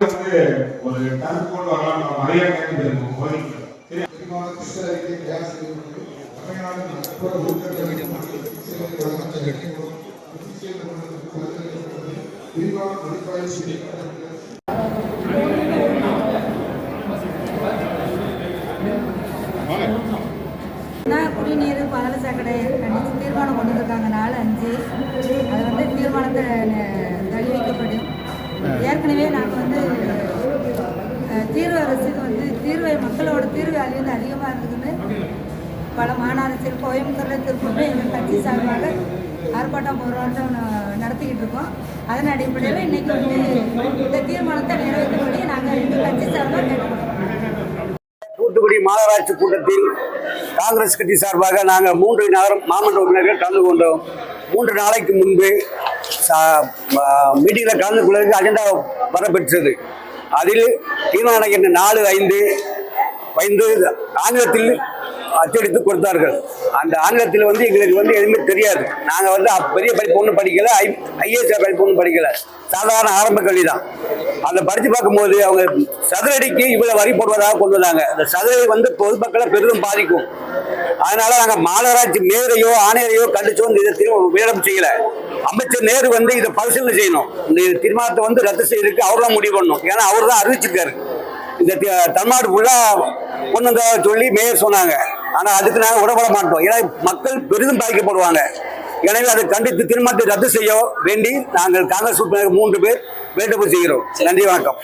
வந்து ஒரு கொண்டு வரலாம் நிறைய கேட்டு இருக்கும் விரிவான செய்யப்பட்டு நான் குடிநீர் பகல சாக்கடை கண்டித்து தீர்மானம் கொண்டு வந்திருக்காங்க. நாலு அஞ்சு. அது வந்து தீர்மானத்தை தள்ளி ஏற்கனவே நாங்கள் வந்து தீர்வு அரசுக்கு வந்து தீர்வை மக்களோட தீர்வு அழிந்து அதிகமாக இருக்குதுன்னு பல மாநகராட்சியில் கோயம்புத்தூரில் திருப்பூரில் எங்கள் கட்சி சார்பாக ஆர்ப்பாட்டம் போராட்டம் நடத்திக்கிட்டு இருக்கோம். அதன் அடிப்படையில் இன்றைக்கி வந்து இந்த தீர்மானத்தை நிறைவேற்றும்படி நாங்கள் எங்கள் கட்சி சார்பாக கேட்டுக்கிறோம் தூத்துக்குடி மாநகராட்சி கூட்டத்தில் காங்கிரஸ் கட்சி சார்பாக நாங்கள் மூன்று நகரம் மாமன்ற உறுப்பினர்கள் கலந்து கொண்டோம். மூன்று நாளைக்கு முன்பு மீட்டிங்கில் கலந்து கொள்வதற்கு அஜெண்டா வரப்பெற்றது. அதில் தீர்மானம் என்ற நாலு ஐந்து ஐந்து ஆங்கிலத்தில் அச்சடித்து கொடுத்தார்கள். அந்த ஆங்கிலத்தில் வந்து எங்களுக்கு வந்து எதுவுமே தெரியாது. நாங்கள் வந்து பெரிய படிப்பு ஒன்றும் படிக்கல ஐ ஐஏஎஸ் படிப்பு ஒன்றும் படிக்கல. சாதாரண ஆரம்ப கல்வி தான். அதை படித்து பார்க்கும்போது அவங்க சதுரடிக்கு இவ்வளோ வரி போடுவதாக கொண்டு வந்தாங்க. அந்த சதுரடி வந்து பொதுமக்களை பெரிதும் பாதிக்கும். அதனால நாங்கள் மாநகராட்சி மேயரையோ ஆணையரையோ கண்டிச்சோ இந்த இதை திரும்ப உயரம் செய்யல. அமைச்சர் நேரு வந்து இதை பரிசீலனை செய்யணும். இந்த தீர்மானத்தை வந்து ரத்து செய்யறதுக்கு அவர் தான் முடிவு பண்ணணும். ஏன்னா அவர் தான் அறிவிச்சிருக்காரு. இந்த தமிழ்நாடு ஃபுல்லா கொண்டு சொல்லி மேயர் சொன்னாங்க. ஆனால் அதுக்கு நாங்கள் உடம்பட மாட்டோம். ஏன்னா மக்கள் பெரிதும் பாதிக்கப்படுவாங்க. எனவே அதை கண்டித்து தீர்மானத்தை ரத்து செய்ய வேண்டி நாங்கள் காங்கிரஸ் உறுப்பினர் மூன்று பேர் வேண்டுகோள் செய்கிறோம். நன்றி வணக்கம்.